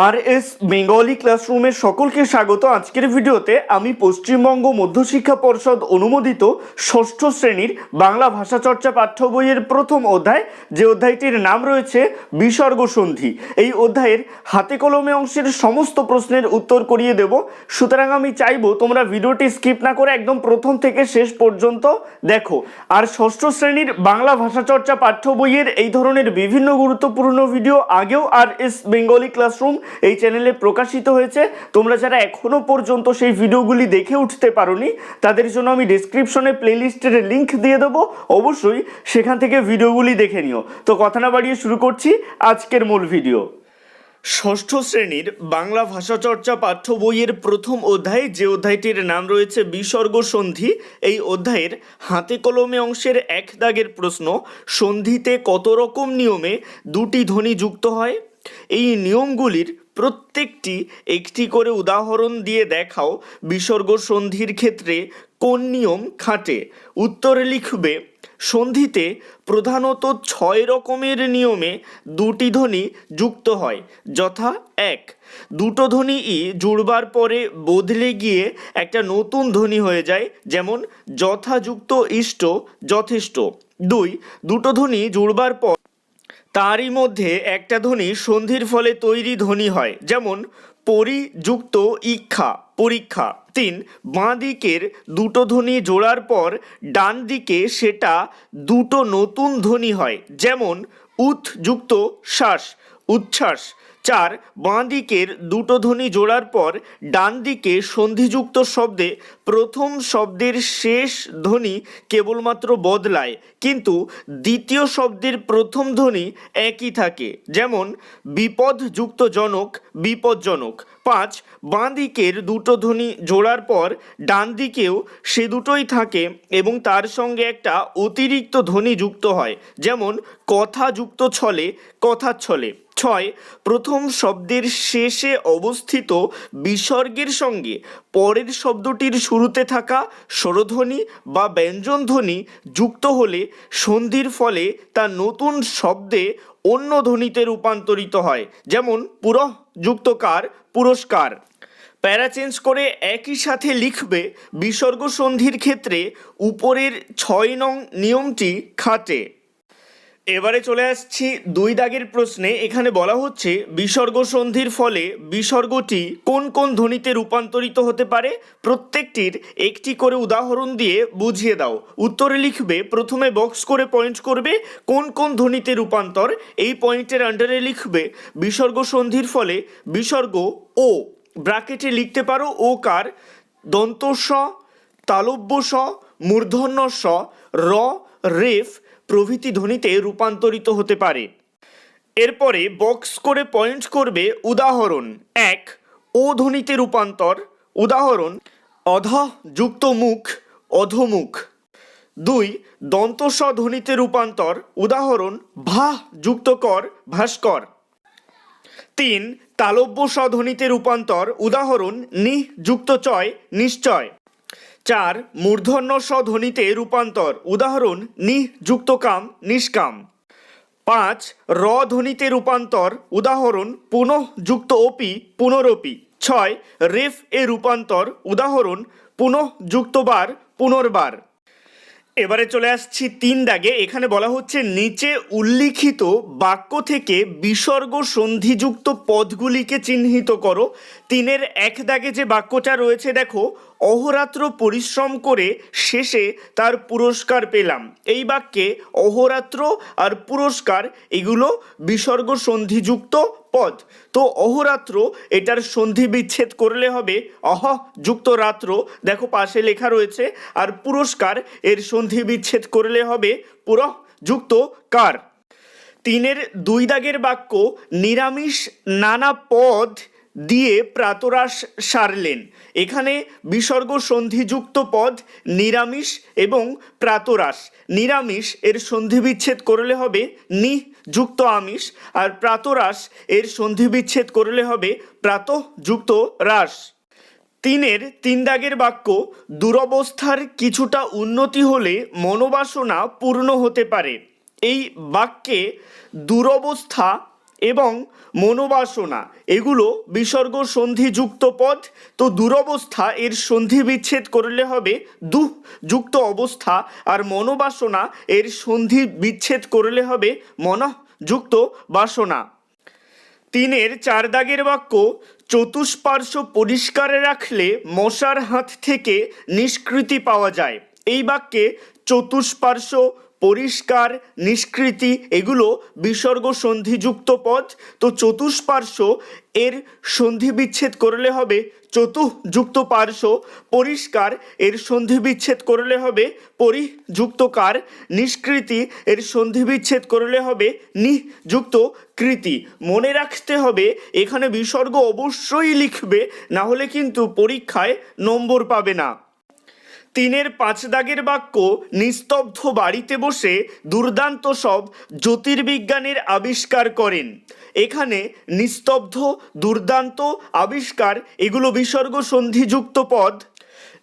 আর S Bengali ক্লাসরুমের সকলকে স্বাগত আজকের ভিডিওতে। আমি পশ্চিমবঙ্গ মধ্যশিক্ষা পর্ষদ অনুমোদিত ষষ্ঠ শ্রেণির বাংলা ভাষা চর্চা পাঠ্য বইয়ের প্রথম অধ্যায়, যে অধ্যায়টির নাম রয়েছে বিসর্গ সন্ধি। এই অধ্যায়ের হাতে কলমে অংশের সমস্ত প্রশ্নের উত্তর করিয়ে দেব। সুতরাং আমি চাইব তোমরা ভিডিওটি স্কিপ না করে একদম প্রথম থেকে শেষ পর্যন্ত দেখো। আর ষষ্ঠ শ্রেণির বাংলা ভাষা চর্চা পাঠ্য বইয়ের এই ধরনের বিভিন্ন গুরুত্বপূর্ণ ভিডিও আগেও আর এস বেঙ্গলি ক্লাসরুম এই চ্যানেলে প্রকাশিত হয়েছে। তোমরা যারা এখনও পর্যন্ত সেই ভিডিওগুলি দেখে উঠতে পারোনি, তাদের জন্য আমি ডিসক্রিপশনে প্লেলিস্টের লিংক দিয়ে দেবো। অবশ্যই সেখান থেকে ভিডিওগুলি দেখে নিও। তো কথা না বাড়িয়ে শুরু করছি আজকের মূল ভিডিও ষষ্ঠ শ্রেণির বাংলা ভাষা চর্চা পাঠ্য বইয়ের প্রথম অধ্যায় যে অধ্যায়টির নাম রয়েছে বিসর্গ সন্ধি, এই অধ্যায়ের হাতে কলমে অংশের এক দাগের প্রশ্ন, সন্ধিতে কত রকম নিয়মে দুটি ধ্বনি যুক্ত হয়? এই নিয়মগুলির প্রত্যেকটি একটি করে উদাহরণ দিয়ে দেখাও বিসর্গ সন্ধির ক্ষেত্রে কোন নিয়ম খাটে। উত্তরে লিখবে, সন্ধিতে প্রধানত ছয় রকমের নিয়মে দুটি ধ্বনি যুক্ত হয়, যথা এক, দুটো ধ্বনি ই জুড়বার পরে বদলে গিয়ে একটা নতুন ধ্বনি হয়ে যায়, যেমন যথাযুক্ত ইষ্ট যথেষ্ট। দুই, দুটো ধ্বনি জুড়বার পর তারই মধ্যে একটা ধ্বনি সন্ধির ফলে তৈরি ধ্বনি হয়, যেমন পরিযুক্ত ইক্ষা, পরীক্ষা। তিন, বাঁ দিকের দুটো ধ্বনি জোড়ার পর ডান দিকে সেটা দুটো নতুন ধ্বনি হয়, যেমন উৎযুক্ত শ্বাস, উচ্ছ্বাস। চার বাঁ দিকের দুটো ধ্বনি জোড়ার পর ডান দিকে সন্ধিযুক্ত শব্দে প্রথম শব্দের শেষ ধ্বনি কেবলমাত্র বদলায়, কিন্তু দ্বিতীয় শব্দের প্রথম ধ্বনি একই থাকে, যেমন বিপদযুক্ত জনক বিপজ্জনক। পাঁচ বাঁ দিকের দুটো ধ্বনি জোড়ার পর ডান দিকেও সে দুটোই থাকে এবং তার সঙ্গে একটা অতিরিক্ত ধ্বনি যুক্ত হয়, যেমন কথা যুক্ত ছলে, কথাচ্ছলে। ছয়, প্রথম শব্দের শেষে অবস্থিত বিসর্গের সঙ্গে পরের শব্দটির শুরুতে থাকা স্বরধ্বনি বা ব্যঞ্জনধ্বনি যুক্ত হলে সন্ধির ফলে তা নতুন শব্দে অন্য ধ্বনিতে রূপান্তরিত হয়, যেমন পুরঃ যুক্তকার, পুরস্কার। প্যারা চেঞ্জ করে একই সাথে লিখবে, বিসর্গ সন্ধির ক্ষেত্রে উপরের ছয় নং নিয়মটি খাটে। এবারে চলে আসছি দুই দাগের প্রশ্নে। এখানে বলা হচ্ছে, বিসর্গ সন্ধির ফলে বিসর্গটি কোন কোন ধ্বনিতে রূপান্তরিত হতে পারে? প্রত্যেকটির একটি করে উদাহরণ দিয়ে বুঝিয়ে দাও। উত্তরে লিখবে, প্রথমে বক্স করে পয়েন্ট করবে, কোন কোন ধ্বনিতে রূপান্তর? এই পয়েন্টের আন্ডারে লিখবে, বিসর্গ সন্ধির ফলে বিসর্গ ও। ব্রাকেটে লিখতে পারো, ও কার? দন্ত স তালব্য স মূর্ধন্য স র রেফ প্রভৃতি ধ্বনিতে রূপান্তরিত হতে পারে। এরপরে বক্স করে পয়েন্ট করবে উদাহরণ এক, ও ধ্বনিতে রূপান্তর। উদাহরণ, অধ যুক্ত মুখ অধমুখ দুই দন্তস ধ্বনিতে রূপান্তর। উদাহরণ, ভা যুক্ত কর, ভাস্কর। তিন, তালব্য স্বধ্বনিতে রূপান্তর। উদাহরণ, নি যুক্ত চয়, নিশ্চয়। চার, মূর্ধন্য স্বধ্বনিতে রূপান্তর, উদাহরণ, নি যুক্ত কাম নিষ্কাম। পাঁচ, র ধ্বনিতে রূপান্তর, উদাহরণ, পুনঃ যুক্ত অপি পুনরপি। ছয়, রেফ এ রূপান্তর, উদাহরণ, পুনঃ, যুক্তবার, পুনর্বার। এবারে চলে আসছি তিন দাগে। এখানে বলা হচ্ছে, নিচে উল্লিখিত বাক্য থেকে বিসর্গ সন্ধিযুক্ত পদগুলিকে চিহ্নিত করো। তিনের এক দাগে যে বাক্যটা রয়েছে, দেখো অহরাত্র পরিশ্রম করে শেষে তার পুরস্কার পেলাম। এই বাক্যে অহরাত্র আর পুরস্কার এগুলো বিসর্গ সন্ধিযুক্ত পদ। তো অহরাত্র এটার সন্ধি বিচ্ছেদ করলে হবে অহ যুক্ত রাত্র দেখো পাশে লেখা রয়েছে, আর পুরস্কার এর সন্ধি বিচ্ছেদ করলে হবে পুরঃ যুক্ত কার তিনের দুই দাগের বাক্য নিরামিষ নানা পদ দিয়ে প্রাতরাস সারলেন। এখানে বিসর্গ সন্ধিযুক্ত পদ নিরামিষ এবং প্রাতরাস নিরামিষ এর সন্ধিবিচ্ছেদ করলে হবে নি যুক্ত আমিষ আর প্রাতরাস এর সন্ধিবিচ্ছেদ করলে হবে প্রাত যুক্ত রাস তিনের তিন দাগের বাক্য, দুরবস্থার কিছুটা উন্নতি হলে মনোবাসনা পূর্ণ হতে পারে। এই বাক্যে দুরবস্থা এবং মনোবাসনা, এগুলো বিসর্গ সন্ধিযুক্ত পদ তো দুরবস্থা এর সন্ধি বিচ্ছেদ করলে হবে দু যুক্ত অবস্থা, আর মনোবাসনা এর সন্ধি বিচ্ছেদ করলে হবে মনযুক্ত বাসনা। তিনের চার দাগের বাক্য, চতুষ্পার্শ্ব পরিষ্কার রাখলে মশার হাত থেকে নিষ্কৃতি পাওয়া যায়। এই বাক্যে চতুষ্পার্শ্ব পরিষ্কার, নিষ্কৃতি, এগুলো বিসর্গ সন্ধিযুক্ত পদ তো চতুষ্পার্শ্ব, এর সন্ধি বিচ্ছেদ করলে হবে চতুযুক্ত পার্শ্ব। পরিষ্কার, এর সন্ধি বিচ্ছেদ করলে হবে পরিযুক্তকার নিষ্কৃতি, এর সন্ধি বিচ্ছেদ করলে হবে নিযুক্ত কৃতি। মনে রাখতে হবে, এখানে বিসর্গ অবশ্যই লিখবে, না হলে কিন্তু পরীক্ষায় নম্বর পাবে না। তিনের পাঁচ দাগের বাক্য নিস্তব্ধ বাড়িতে বসে দুর্দান্ত সব জ্যোতির্বিজ্ঞানের আবিষ্কার করেন। এখানে নিস্তব্ধ, দুর্দান্ত আবিষ্কার এগুলো বিসর্গ সন্ধিযুক্ত পদ।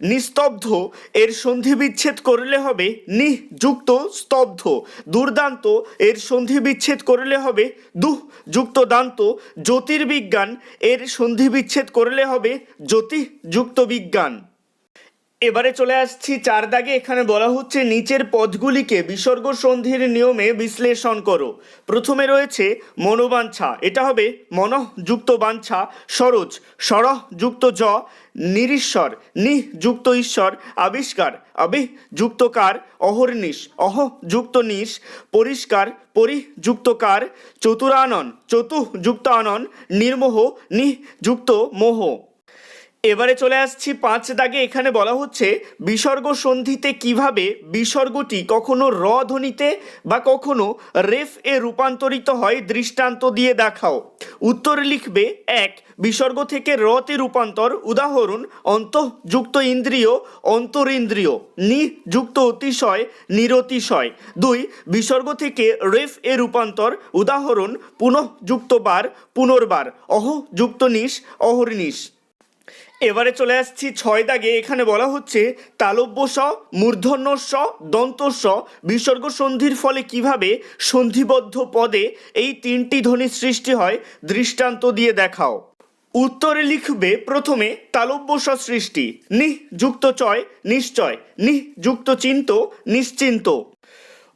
নিস্তব্ধ, এর সন্ধি বিচ্ছেদ করলে হবে নিযুক্ত স্তব্ধ। দুর্দান্ত, এর সন্ধি বিচ্ছেদ করলে হবে দুহ যুক্ত দান্ত। জ্যোতির্বিজ্ঞান, এর সন্ধি বিচ্ছেদ করলে হবে জ্যোতিযুক্ত বিজ্ঞান। এবারে চলে আসছি চার দাগে। এখানে বলা হচ্ছে নিচের পদগুলিকে বিসর্গ সন্ধির নিয়মে বিশ্লেষণ করো। প্রথমে রয়েছে মনোবাঞ্ছা। এটা হবে মনযুক্ত বাঞ্ছা, সরোজ। সরহ যুক্ত জ, নিরীশ্বর। নি যুক্ত ঈশ্বর, আবিষ্কার। আবি যুক্ত কার, অহর্নিশ। অহ যুক্ত নিশ, পরিষ্কার। পরিযুক্ত কার, চতুরানন। চতু যুক্ত আনন, নির্মোহ। নি যুক্ত মোহ। এবারে চলে আসছি পাঁচ দাগে। এখানে বলা হচ্ছে, বিসর্গ সন্ধিতে কীভাবে বিসর্গটি কখনো র ধ্বনিতে বা কখনো রেফ এ রূপান্তরিত হয়, দৃষ্টান্ত দিয়ে দেখাও। উত্তর লিখবে, এক, বিসর্গ থেকে রতে রূপান্তর, উদাহরণ, অন্তযুক্ত ইন্দ্রিয়, অন্তরিন্দ্রিয় নি যুক্ত অতিশয়, নিরতিশয়। দুই, বিসর্গ থেকে রেফ এ রূপান্তর, উদাহরণ, পুনঃযুক্ত বার, পুনর্বার অহ যুক্ত নিশ, অহর্নিশ। এবারে চলে আসছি ছয় দাগে। এখানে বলা হচ্ছে, তালব্য স, মূর্ধন্য স, দন্ত স, বিসর্গ সন্ধির ফলে কীভাবে সন্ধিবদ্ধ পদে এই তিনটি ধ্বনি সৃষ্টি হয়, দৃষ্টান্ত দিয়ে দেখাও। উত্তরে লিখবে, প্রথমে তালব্য স সৃষ্টি। নিহ যুক্ত চয়, নিশ্চয়। নিহ যুক্ত চিন্ত নিশ্চিন্ত।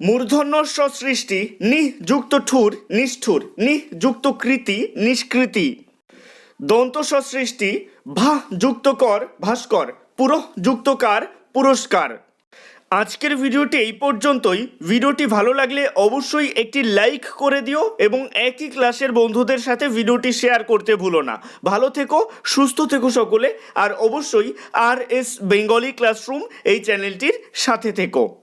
মূর্ধন্য স সৃষ্টি নিহ যুক্ত ঠুর, নিষ্ঠুর। নিহ যুক্ত কৃতি, নিষ্কৃতি। দন্ত সৃষ্টি ভা যুক্ত কর ভাস্কর, পুরো যুক্তকার, পুরস্কার। আজকের ভিডিওটি এই পর্যন্তই। ভিডিওটি ভালো লাগলে অবশ্যই একটি লাইক করে দিও এবং একই ক্লাসের বন্ধুদের সাথে ভিডিওটি শেয়ার করতে ভুলো না। ভালো থেকো, সুস্থ থেকো সকলে, আর অবশ্যই আর এস বেঙ্গলি ক্লাসরুম এই চ্যানেলটির সাথে থেকো।